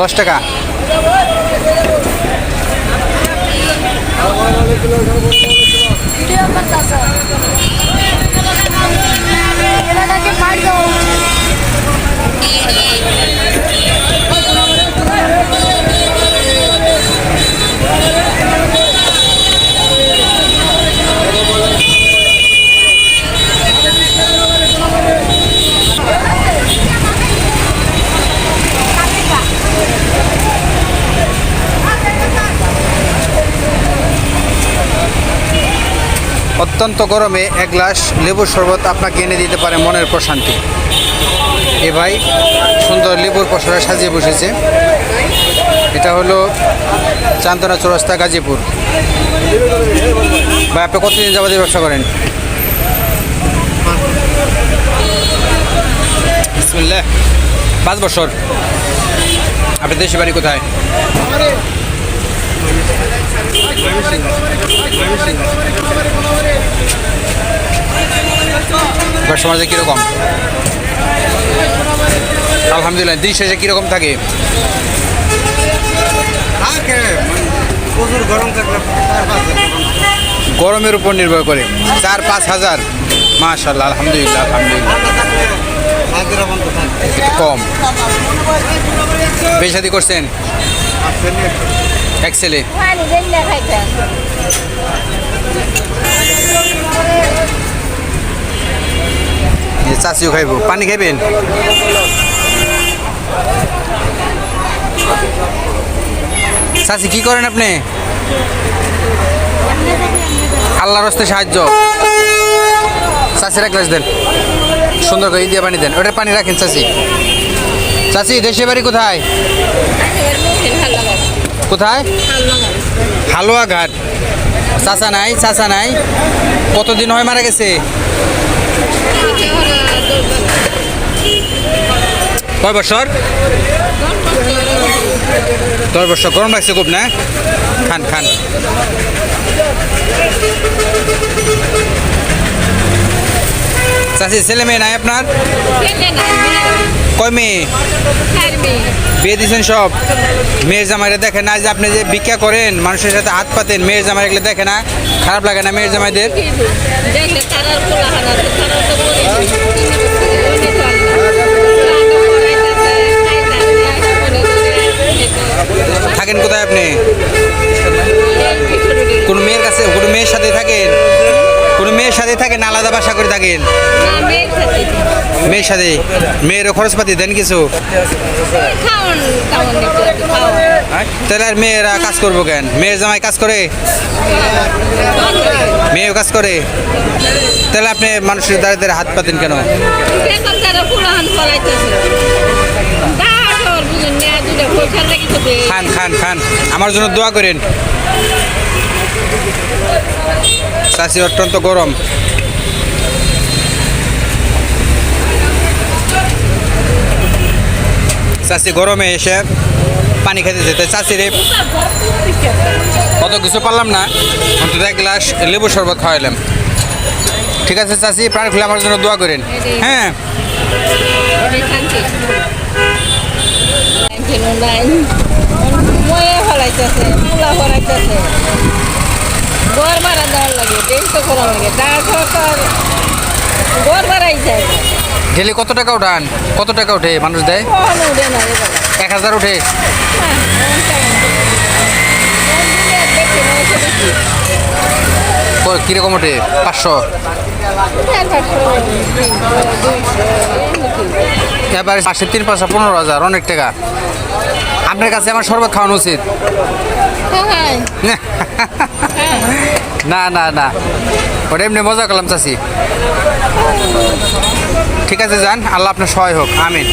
দশ টাকা। ভিডিও অত্যন্ত গরমে এক গ্লাস লেবুর শরবত আপনাকে এনে দিতে পারে মনের প্রশান্তি এ ভাই সুন্দর লেবুর পসরা সাজিয়ে বসেছে এটা হলো চান্দনা চৌরাস্তা গাজীপুর ভাই আপনি কতদিন যাবতীয় ব্যবসা করেন পাঁচ বছর আপনি দেশে বাড়ি কোথায় এবার সমাজে কীরকম? আলহামদুলিল্লাহ দিন শেষে কীরকম থাকে? প্রচুর গরম থাকলে। গরমের উপর নির্ভর করে। চার পাঁচ হাজার। মাশাল্লাহ আলহামদুলিল্লাহ আলহামদুলিল্লাহ। কম। বেশাদি করছেন? এক ছেলে। যে চাচিও খাইব। পানি খাইবেন? চাচি, কি করেন আপনি? আল্লাহর হস্তে সাহায্য। চাচির এক গ্লাস দেন। সুন্দর করে দিয়ে পানি দেন। ওটা পানি রাখেন, চাচি। চাচি দেশে বাড়ি কোথায়? কোথায়? হালুয়া ঘাট চাচা নাই চাচা নাই। কতদিন হয় মারা গেছে? কয় বছর? দশ বছর। গরম লাগছে খুব, না? খান খান। চাষি ছেলে মেয়ে নাই আপনার? কয় মেয়ে? বিয়ে দিয়েছেন সব? মেয়ের জামাইরা দেখে না যে আপনি যে ভিক্ষা করেন মানুষের সাথে হাত পাতেন মেয়ের জামাই এগুলো দেখে না? খারাপ লাগে না মেয়ের জামাইদের? থাকেন কোথায় আপনি? কোনো মেয়ের কাছে কোনো মেয়ের সাথে থাকেন? কোনো মেয়ের সাথে থাকেন আলাদা বাসা করে থাকেন? মেয়ের সাথে? মেয়েরও খরচপাতি দেন কিছু? তাহলে আর মেয়েরা কাজ করব কেন? মেয়ের জামাই কাজ করে? মেয়েও কাজ করে? তাহলে আপনি মানুষের দাঁড়িয়ে হাত পাতেন কেন? খান খান খান। আমার জন্য দোয়া করেন। চাষি অত্যন্ত গরম। চাষি গরমে এসে পানি খেতে যেতে চাষি রে কত কিছু পারলাম না অন্তত এক গ্লাস লেবু শরবত খাওয়াইলাম। ঠিক আছে চাষি প্রাণ খুলে আমার জন্য দোয়া করেন। হ্যাঁ। করা লাগে যায়। ডেলি কত টাকা উঠান কত টাকা উঠে মানুষ দেয়? এক হাজার উঠে হ্যাঁ, কীরকম ওঠে? পাঁচশো? এমনি এবার পাশে তিন পাঁচশো পনেরো হাজার অনেক টাকা। আপনার কাছে আমার শরবত খাওয়ানো উচিত। হ্যাঁ, না না না। ওটা এমনি মজা করলাম চাষি ঠিক আছে, যান। আল্লাহ আপনার সহায় হোক। আমিন।